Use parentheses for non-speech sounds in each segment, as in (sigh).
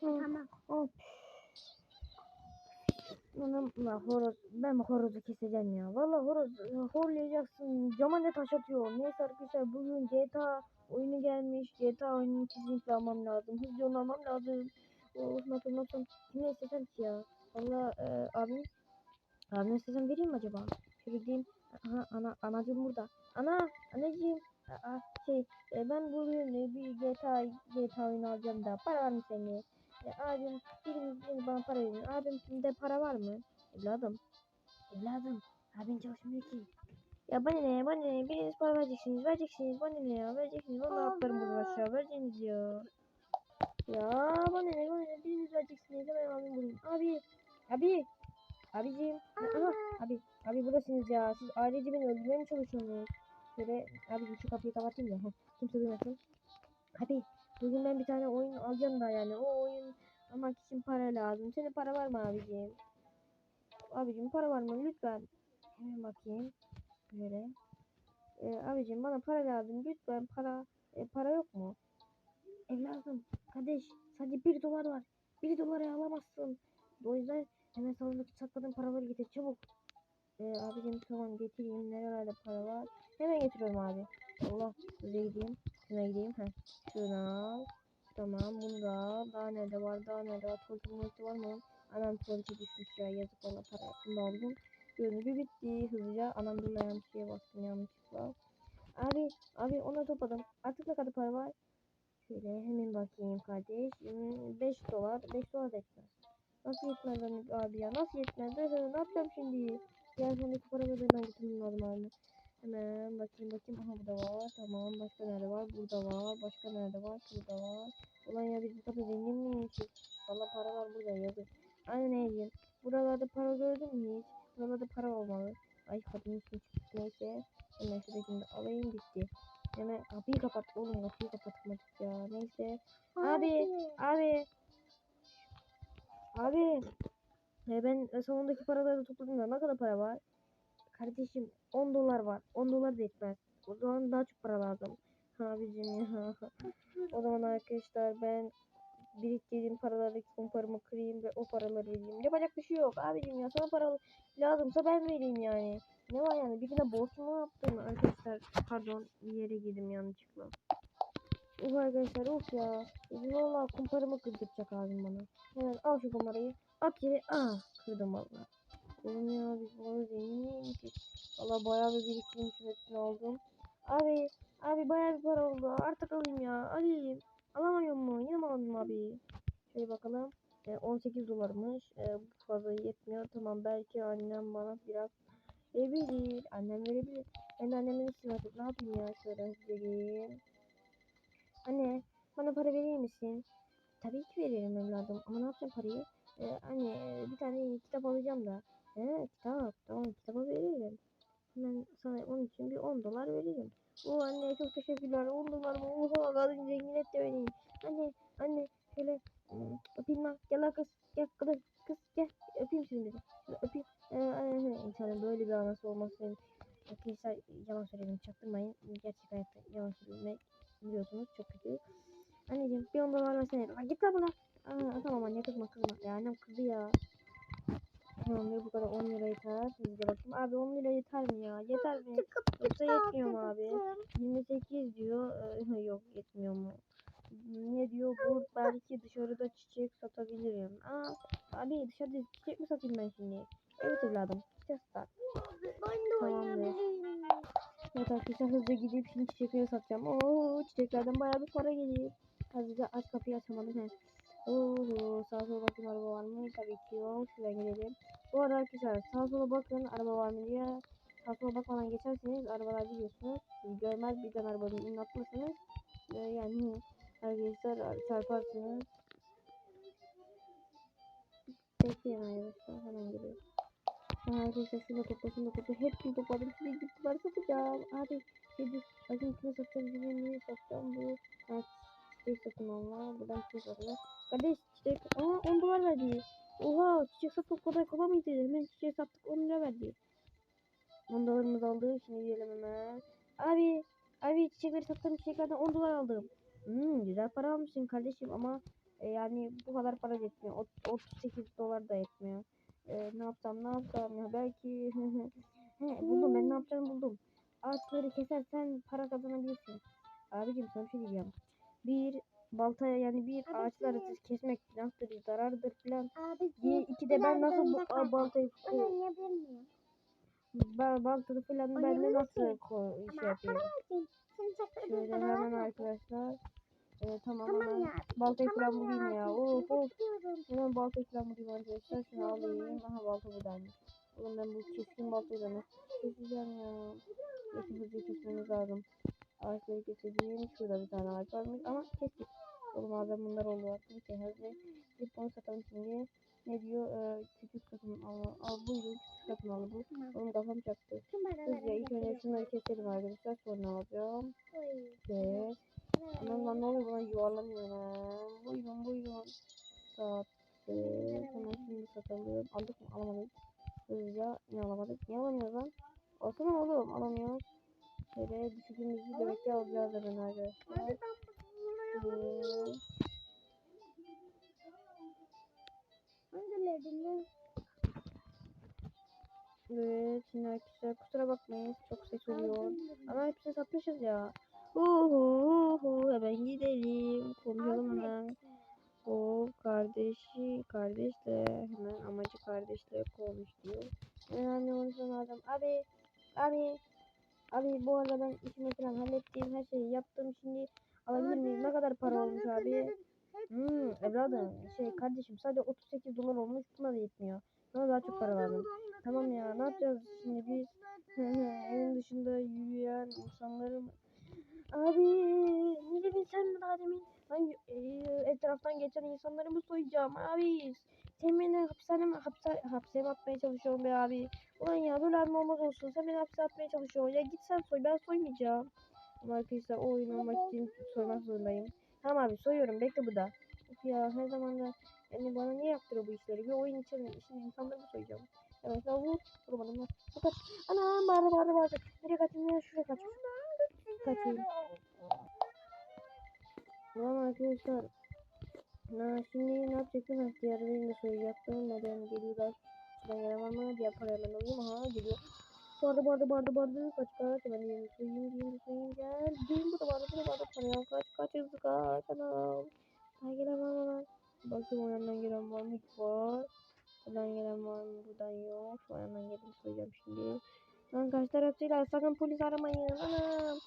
Tamam. Hop. Horoz. Ben horozu keseceğim ya. Vallahi horoz e, horlayacaksın. Cama ne taş atıyor. Neyse arkadaşlar bugün GTA oyunu gelmiş. GTA oyununu kesinlikle almam lazım. Hızlı almam lazım. Oh nasıl nasıl. Kime istesem ki ya. Valla e, abim. Abime istesem vereyim mi acaba? Şöyle gideyim. Aha, ana, anacığım burada. Ana, anacığım. Aa, şey, e, ben bugün e, bir GTA, GTA oyunu alacağım da. Para mı senin? E, abim, biriniz, biriniz bana para verin. Abim kimde para var mı? Evladım. Evladım. Abin çalışmıyor ki. Ya bana ne, bana ne, biriniz para vereceksiniz, vereceksiniz, bana ne ya, vereceksiniz. Valla atlarım buradan aşağı, vereceksiniz ya. Ya bana ne, bana ne, biriniz vereceksiniz. Hemen abim bulayım. Abi, abi, abiciğim. Aha, abi, abi buradasınız ya. Siz ailece beni öldürmeye mi çalışıyorsunuz? Şöyle, abi şu kapıyı kapatayım da. Kimse duymasın. Abi, bugün ben bir tane oyun alacağım da yani. O oyun almak için para lazım. Senin para var mı abiciğim? Abiciğim para var mı? Lütfen. Hemen bakayım. Böyle. Ee, abiciğim bana para lazım. Lütfen para e, para yok mu? Evladım, kardeş sadece bir dolar var. Bir dolara alamazsın. O yüzden hemen salondaki sakladığın paraları getir çabuk. Ee, abicim tamam getireyim. Nerelerde para var? Hemen getiriyorum abi. Allah size gideyim. Şuna gideyim. Heh. Şunu al. Tamam bunu da al. Daha nerede var? Daha nerede var? Tuvalete tuvalete var mı? Anam tuvalete düşmüş ya. Yazık valla para. Bunu da aldım. Görünümü bitti. Hızlıca. Anam yanlış şeye bastım yanlışlıkla. Abi, abi onu topladım. Artık ne kadar para var? Şöyle hemen bakayım kardeş. 5 dolar. 5 dolar etmez. Nasıl yetmez abi ya? Nasıl yetmez? Ne yapacağım şimdi? Diğer sondaki paraları ben getirmem lazım abi. Hemen bakayım bakayım. Aha burada var. Tamam. Başka nerede var? Burada var. Başka nerede var? Şurada var. Ulan ya biz bu kadar zengin miyiz? Valla para var burada yazık. Aynen Ejin. Buralarda para gördün mü hiç? Buralarda para olmalı. Ay kadın üstüne çıktı neyse. Hemen şuradakini de alayım bitti. Hemen kapıyı kapat oğlum kapıyı kapatmadık ya. Neyse. Abi, abi. Abi. E ben e, salondaki paraları topladım da ne kadar para var? Kardeşim 10 dolar var. 10 dolar da yetmez. O zaman daha çok para lazım. Abicim ya. (laughs) o zaman arkadaşlar ben biriktirdiğim paralardaki kumparımı kırayım ve o paraları vereyim. Yapacak bir şey yok abicim ya. Sana para lazımsa ben vereyim yani. Ne var yani? Birine borç mu yaptın arkadaşlar? Pardon bir yere girdim yanlışlıkla. Uf arkadaşlar of ya. Valla kumparımı kırdıracak abim bana. Hemen al şu kumparayı. At yere. Ah kırdım valla. Oğlum biz bunu zengin. Valla bayağı bir biriktirmiş hepsini aldım. Abi abi bayağı bir para oldu. Artık alayım ya. Alayım. Alamıyor mu? Yine mi alayım abi? Şöyle bakalım. E, 18 dolarmış. E, bu fazla yetmiyor. Tamam belki annem bana biraz verebilir. Annem verebilir. Ben annemin istiyorum artık. Ne yapayım ya? Şöyle vereyim. Anne bana para verir misin? Tabii ki veririm evladım. Ama ne yapacağım parayı? Ee, anne bir tane kitap alacağım da. He kitap. Tamam kitaba veririm. Hemen sana onun için bir 10 dolar veririm. O anne çok teşekkürler. 10 dolar mı? Oha kadın zengin etti beni. Anne anne şöyle hmm, öpeyim lan. Gel lan kız. Gel kız. Kız gel. Öpeyim seni dedi. Öpeyim. Ee, ee, insanın böyle bir anası olması. Arkadaşlar yalan söyledim. Çaktırmayın. Gerçek hayatta yalan söylemek biliyorsunuz çok kötü. Anneciğim bir 10 dolar versene. Git lan buna. Aa, tamam anne kızma kızma. Ya annem kızdı ya. Tamamdır bu kadar 10 lira yeter. Hızlıca bakayım. Abi 10 lira yeter mi ya? Yeter mi? Yoksa yetmiyor mu abi? 28 diyor. Ee, (laughs) yok yetmiyor mu? Ne diyor bu? Belki dışarıda çiçek satabilirim. Aa, abi dışarıda çiçek mi satayım ben şimdi? Evet evladım. Çiçek sat. Tamamdır. Evet arkadaşlar hızlıca gidip şimdi çiçekleri satacağım. Oo çiçeklerden bayağı bir para gelir. Hızlıca aç kapıyı açamadım. Oo sağa sola bakayım araba var mı? Tabii ki yok. Şuraya gelelim. Bu arada arkadaşlar sağa sola bakın araba var mı diye. Sağa sola bakmadan geçerseniz arabalar biliyorsunuz. Görmez birden arabanın önüne atlarsanız e, yani arkadaşlar çarparsınız. Bekleyin arkadaşlar hemen geliyorum. Aa, Arkadaşlar şunu topla şunu topla. Hepsini topladım. Şimdi var satacağım. Abi şimdi bakın kime satacağım. Şimdi neyi satacağım bu. Evet çiçek satın alma. Buradan çiçek satın Kardeş çiçek. Aa 10 dolar verdi. Mıydı? Hemen çiçek sattık 10 lira verdi. 10 dolarımız aldı. Şimdi gidelim hemen. Abi abi çiçekleri sattım çiçeklerden 10 dolar aldım. Hmm, güzel para almışsın kardeşim ama e, yani bu kadar para yetmiyor. Ot- 38 dolar da yetmiyor. E, ne yapsam ne yapsam ya belki (laughs) He, buldum ben ne yapacağımı buldum. Ağaçları kesersen para kazanabilirsin. Abicim sana bir şey diyeceğim. Bir baltaya yani bir Abi ağaçları şey- kesmek nasıl zarardır falan. Abi Bir, iki de ben nasıl bu a, baltayı ba- baltayı falan ben de nasıl ko- şey Ama yapıyorum. Şöyle hemen arkadaşlar. E, tamam, Tamam ya. baltayı Tamam falan bulayım ya. Of of. Hemen balta falan bulayım arkadaşlar. Şunu alayım. Aha balta buradaymış. Oğlum ben bu keskin baltayı da nasıl keseceğim ya. Neyse hızlı kesmemiz lazım. Ağaçları keseceğim. Şurada bir tane ağaç varmış ama kestik. Oğlum ben bunlar oldu artık. Hızlı. Gidip onu satalım şimdi. Ne diyor? Ee, küçük satın al. Al buyurun küçük satın al bu. Oğlum kafam çaktı. Hızlıca ilk önce şunları keselim arkadaşlar. Sonra alacağım. Ve Aman lan ne oluyor buna yuvarlanıyor ya. Buyurun buyurun. Sattı. Hemen şimdi satalım. Aldık mı? Alamadık. Hızlıca ne alamadık? Niye alamıyoruz lan? Alsana oğlum alamıyoruz. Şöyle düşürdüğümüzü bebekte alacağız hemen arkadaşlar. Evet şimdi arkadaşlar kusura bakmayın çok ses oluyor. Ama hepsini satmışız ya. Uhu uhu hemen gidelim. Konuşalım hemen. O kardeşi kardeşle hemen amacı kardeşle konuş diyor. Önemli konuşan adam. Abi abi abi bu arada ben işimi falan hallettim. Her şeyi yaptım. Şimdi alabilir miyim? Ne kadar para olmuş abi? Hmm, evladım şey kardeşim sadece 38 dolar olmuş. Buna da yetmiyor. Bana daha çok para lazım. Tamam ya ne yapacağız şimdi biz? (laughs) Evin dışında yürüyen insanları? Abi ne dedin sen mi daha demin? Ben e, etraftan geçen insanları mı soyacağım abi? Sen beni hapishane mi, hapse, hapse mi atmaya çalışıyorsun be abi? Ulan ya böyle anma olmaz olsun. Sen beni hapse atmaya çalışıyorsun. Ya git sen soy ben soymayacağım. Ama arkadaşlar o oyunu oynamak için soymak zorundayım. Tamam abi soyuyorum bekle bu da. Of ya her zaman da yani bana niye yaptırıyor bu işleri? Bir oyun için şimdi insanları soyacağım? Evet ya vur. Vurmadım lan. Bu kaç. Anam bağırdı bağırdı bağırdı. Nereye kaçayım ya? Şuraya kaç. Kaçayım. Tamam arkadaşlar. Na, şimdi ne yapacaktım? Ha, diğer birini de soyacaktım. Neden geliyorlar? Şuradan gelen var mı? Diğer parayı hemen alayım. Aha geliyor. Bağırdı bağırdı bağırdı bağırdı. Kaç kaç. Ben yerini soyayım yerini soyayım. Gel. Gel bu da bağırdı bu da bağırdı. Parayı al kaç kaç hızlı kaç. Anam. Var mı lan? Bakayım o yandan gelen var mı? Var. Buradan gelen var mı? Buradan yok. Şu yandan gelip soyacağım şimdi. Lan kaç tarafıyla sakın polis aramayın. Anam.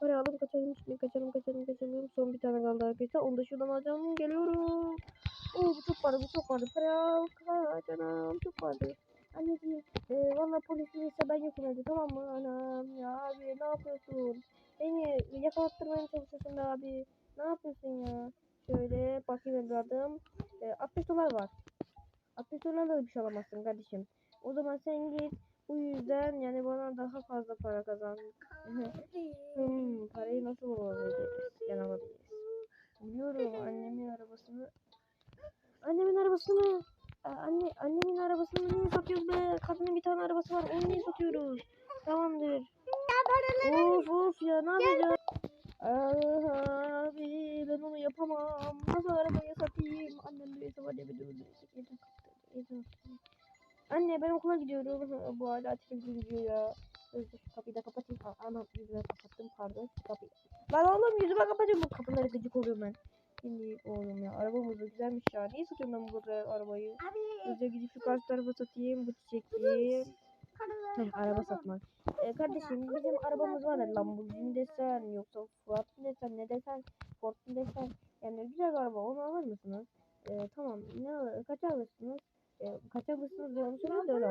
Parayı alıp kaçalım şimdi kaçalım kaçalım kaçalım. Son bir tane kaldı arkadaşlar. Onu da şuradan alacağım. Geliyorum. Oo bu çok vardı bu çok vardı. Parayı al kaç anam çok vardı. Anneciğim e, valla polis gelirse ben yokum evde tamam mı anam ya abi ne yapıyorsun? Beni yakalattırmaya çalışıyorsun be abi. Ne yapıyorsun ya? Şöyle bakayım evladım. E, 60 dolar var. 60 dolarla da bir şey alamazsın kardeşim. O zaman sen git. Bu yüzden yani bana daha fazla para kazan. Hmm, parayı nasıl bulabiliriz? Yani alabiliriz. Biliyorum annemin arabasını. Annemin arabasını? Aa, Anne, annemin arabasını niye satıyoruz be? Kadının bir tane arabası var. Onu niye satıyoruz? Tamamdır. Of of ya ne yapacağız? Abi ben onu yapamam. Nasıl arabayı satayım? Annem bir öldürecek. Evden kaptı. Evden kaptı. Anne ben okula gidiyorum. Bu hala televizyon gidiyor ya. Şu kapıyı da kapatayım. Anam yüzüme kapattım pardon. Kapıyı. Lan oğlum yüzüme kapatıyorum. Bu kapıları gıcık oluyorum ben. Şimdi oğlum ya arabamız da güzelmiş ya. Niye satıyorum ben bu kadar arabayı? Abi Hızlıca gidip şu karşı tarafa satayım. Bu çiçekliği. Heh, araba satmak. Ee, kardeşim bizim arabamız var ya Lamborghini desen yoksa Ford desen ne desen Ford desen yani güzel bir araba onu alır mısınız? Ee, tamam ne alır kaç alırsınız? Ee, kaç alırsınız diye onu söyleyin de öyle.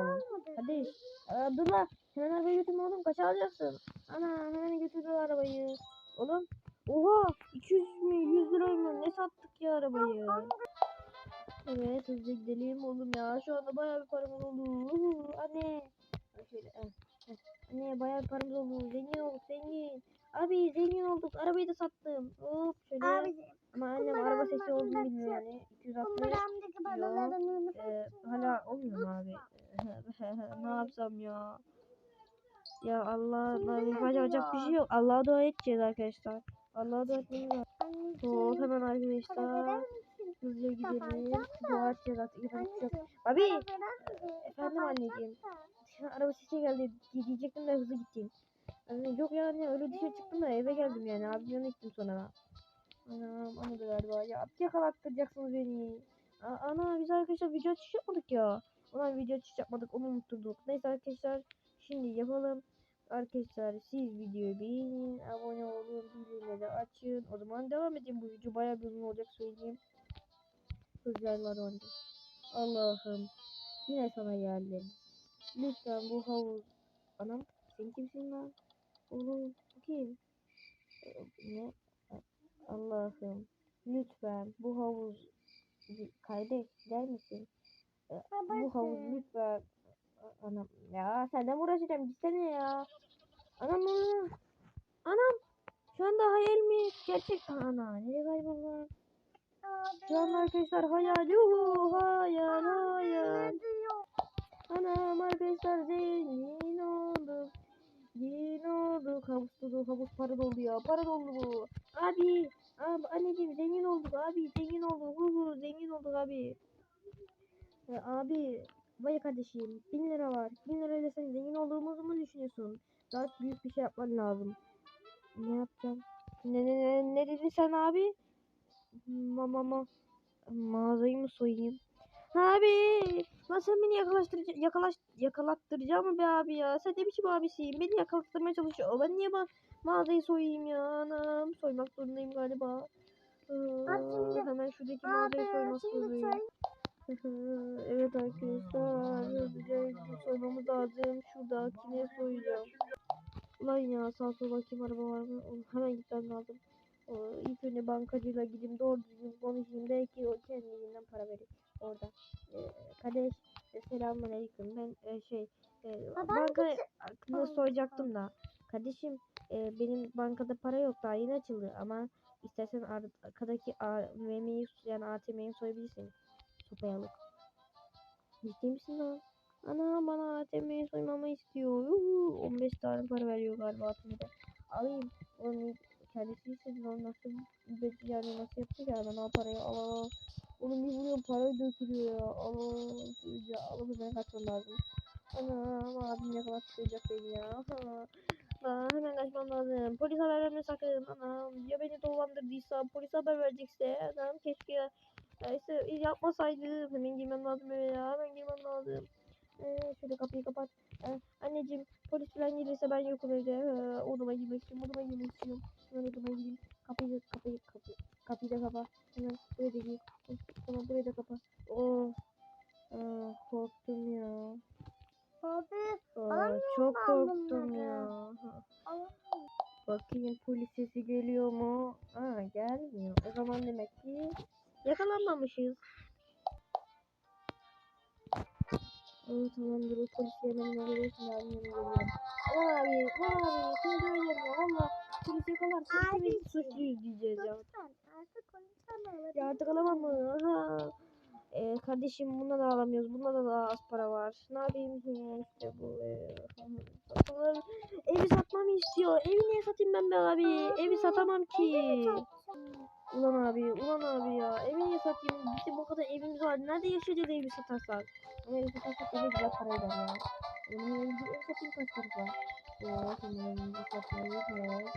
Kardeş aa, dur lan hemen arabayı götürme oğlum kaç alacaksın? Ana hemen götürdü arabayı. Oğlum oha 200 mü 100 lira mı ne sattık ya arabayı? Evet hızlı gidelim oğlum ya şu anda bayağı bir paramız oldu. Uhu, anne. Şöyle, eh, eh. Anne bayağı bir paramız oldu. Zengin olduk zengin. Abi zengin olduk. Arabayı da sattım. Hop şöyle. abi Ama annem bunları araba sesi olduğunu bilmiyor yani. 260. bunları amcaki paralarını Ee, hala olmuyor mu abi? (laughs) ne yapsam ya? Ya Allah, ne yapacak bir şey yok. Allah'a dua edeceğiz arkadaşlar. Allah'a dua etmemiz lazım. Hop hemen arkadaşlar. Hızlıca gidelim. Bu açacağız artık. Yapacak bir şey yok. Abi. Efendim anneciğim. Şu araba sesi geldi diye- diyecektim de hızlı gittim. Yani yok yani öyle dışarı çıktım da eve geldim yani. Abim yanına gittim sonra. Anam anladı galiba. Ya yakalattıracaksınız beni. Ana biz arkadaşlar video açış yapmadık ya. Ulan video açış yapmadık onu unutturduk. Neyse arkadaşlar şimdi yapalım. Arkadaşlar siz videoyu beğenin, abone olun, bildirimleri açın. O zaman devam edin. Bu video bayağı bir uzun olacak söyleyeyim. Hızlarlar önce. Allah'ım yine sana geldim. Lütfen bu havuz. Anam sen kimsin lan? Oğlum kim? Ee, Ne? Allah'ım. Lütfen bu havuz. Kardeş gider misin? Ee, Bu havuz lütfen. Anam ya senden uğraşacağım gitsene ya. Anam anam. Anam. Şu anda hayal mi? Gerçek. Ana nereye kayboldu? Şu anda arkadaşlar hayal. Yuhu hayal hayal. Anam arkadaşlar zengin olduk. Zengin olduk. Havuz dolu. Havuz para doldu ya. Para doldu bu. Abi. Abi anneciğim zengin olduk abi. Zengin olduk. Hu hu zengin olduk abi. Ya abi. Vay kardeşim. Bin lira var. Bin lirayla sen zengin olduğumuzu mu düşünüyorsun? Daha büyük bir şey yapman lazım. Ne yapacağım? Ne ne ne, ne dedin sen abi? Ma ma ma. Mağazayı mı soyayım? Abi, lan sen beni yakalaştıracak, yakalaş, yakalattıracak mı be abi ya? Sen ne biçim abisin? Beni yakalattırmaya çalışıyor. Ben niye ma mağazayı soyayım ya? Anam, soymak zorundayım galiba. Şimdi- hemen şuradaki mağazayı soymak Abi zorundayım. (laughs) evet arkadaşlar, hızlıca soymamız lazım. Şuradakine soyacağım. Ulan ya sağ sola kim araba var mı? Hemen gitmem lazım. Ee, İlk önce bankacıyla gideyim doğru düzgün konuşayım. Belki o kendiliğinden para verir orada. Ee, kardeş e, selamünaleyküm. Ben e, şey e, banka hakkında soracaktım da. Kardeşim e, benim bankada para yok daha yeni açıldı ama istersen arkadaki AVM'yi yani ATM'yi soyabilirsin. Sopayı alıp. Ciddi misin lan? Ana bana ATM'yi soymamı istiyor. Yuhu, 15 tane para veriyor galiba ATM'de. Alayım. Onu kendisi istedi. Onu nasıl yani nasıl yaptı ya ben o parayı al al al. Oğlum bir vuruyor para dökülüyor ya. Al al. Ya alıp ben kaçmam lazım. Ana abim yakalatacak beni ya. Aa, hemen kaçmam lazım. Polis haber verme sakın. Anam ya beni dolandırdıysa polis haber verecekse. Anam keşke ya işte yapmasaydım. Hemen girmem lazım eve ya. Hemen girmem lazım. Ee, şöyle kapıyı kapat. Ee, anneciğim polis falan gelirse ben yokum evde. Ee, odama girmek istiyorum. Odama girmek istiyorum. Hemen odama gireyim. Kapıyı kapıyı kapıyı kapıyı da kapa. Hemen buraya da gir. Tamam burayı da kapa. Oh. Aa, korktum ya. Abi. Aa, Alamıyorum çok korktum ya. Alamıyorum. Bakayım polis sesi geliyor mu? Aa gelmiyor. O zaman demek ki yakalanmamışız. Evet tamamdır. O polis hemen alıyor. Şimdi abim yanına geliyorum. Abi, abi, şimdi öyle mi? Valla polis yakalarsa Abiciğim. suçluyuz diyeceğiz ya. Lütfen artık konuşamam. Ya artık alamam mı? Aha. Ee, kardeşim bunda da alamıyoruz. Bunda da daha az para var. Ne yapayım? Hı, işte bu. Ee, satılan- evi satmamı istiyor. Evi niye satayım ben be abi? Evi satamam ki. Ulan abi, ulan abi ya. Evi niye satayım? Bizim bu kadar evimiz var. Nerede yaşayacağız evi satarsak? Ama evi satarsak eve güzel para eder ya. Ama evi, evi satayım kaç para var? Evet, hemen evimizi satmayı. Evet.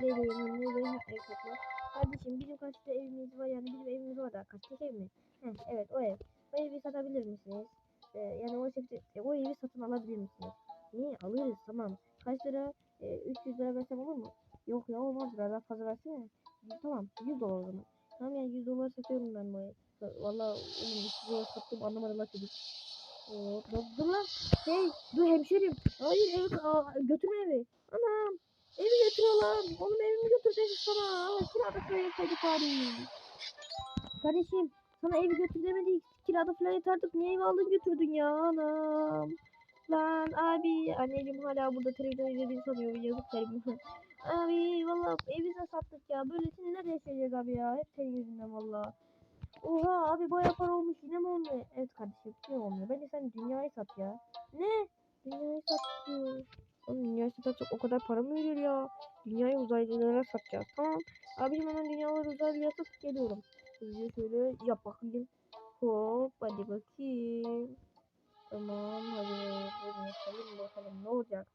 Nereye, nereye ev satmak? Kardeşim bizim kaçta evimiz var yani bizim evimiz var da kaçta ev mi? Heh, evet o ev. O evi satabilir misiniz? Ee, yani o, evi, o evi satın alabilir misiniz? Niye? Alırız tamam. Kaç lira? Ee, 300 lira versem olur mu? Yok ya olmaz biraz daha fazla versene. Tamam 100 dolar o zaman. Tamam ya 100 dolar satıyorum ben bu evi. Valla oğlum 100 dolar sattım anlamadım lan çocuk. Oo, dur, lan. Hey dur hemşerim. Hayır aa, götürme evi. Anam. Evi götürüyor lan. Oğlum evimi götürecek sana. Aa, Kirada falan yatardık bari. Kardeşim sana evi götür demedik. Kirada falan yatardık. Niye evi aldın götürdün ya anam. Lan abi anneciğim hala burada televizyon izlediğini sanıyor. Yazık garibim. (laughs) abi valla evi de sattık ya. Böylesini nerede yaşayacağız abi ya. Hep senin yüzünden valla. Oha abi baya para olmuş yine mi olmuyor? Evet kardeşim yine olmuyor. Bence sen dünyayı sat ya. Ne? Dünyayı sat diyor. Oğlum dünyayı satarsak o kadar para mı veriyor ya? Dünyayı uzaylılara satacağız. Tamam. Abicim hemen dünyaları uzaylıya satıp geliyorum. Hızlıca şöyle yap bakayım. Hop hadi bakayım. Tamam hadi bunu yapalım bakalım ne olacak.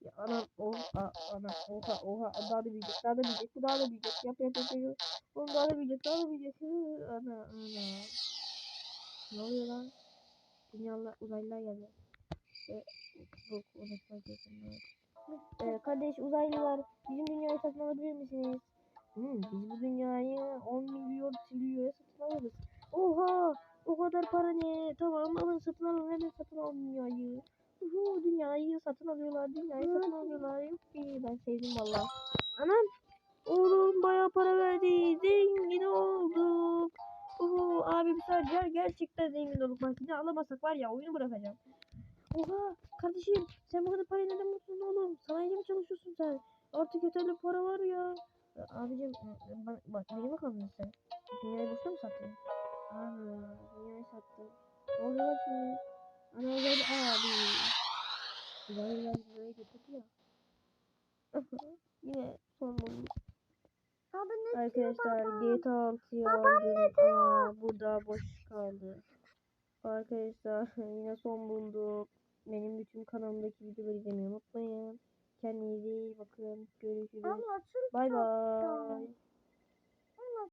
Ya anam oh a, ana oha oha daha da büyüyecek daha da büyüyecek daha da büyüyecek yap yap yap yap. Oğlum daha da büyüyecek daha da büyüyecek. Ana ana. Ne oluyor lan? Dünyalar uzaylılar geldi. Ve bu konuşma kesinlikle. Ee, kardeş uzaylılar bizim dünyayı satın alabilir misiniz? Hmm, biz bu dünyayı 10 milyon trilyona satın alırız. Oha! O kadar para ne? Tamam alın satın alın hemen satın alın dünyayı. Uhu, dünyayı satın alıyorlar, dünyayı satın alıyorlar. Yuppi, ben sevdim valla. Anam! Oğlum bayağı para verdi. Zengin olduk. Uhu, abi bir saniye gerçekten zengin olduk. Bak yine alamasak var ya oyunu bırakacağım. Oha kardeşim sen bu kadar parayı neden mutlsun oğlum? Sanayiyle mi çalışıyorsun sen? Artık yeterli para var ya. Abicim bak, bak beni mi kandırdın sen? Dünyayı boşuna mı sattın? Ana dünyayı sattım. Ne oluyor şimdi? Ana uzaylı abi. Uzaylılar dünyayı getirdi ya. Yine son. Abi ne Arkadaşlar GTA 6'yı aldım ama bu da boş kaldı. Arkadaşlar (laughs) yine son bulduk. Benim bütün kanalımdaki videoları izlemeyi unutmayın. Kendinize iyi bakın. Görüşürüz. Bay bay.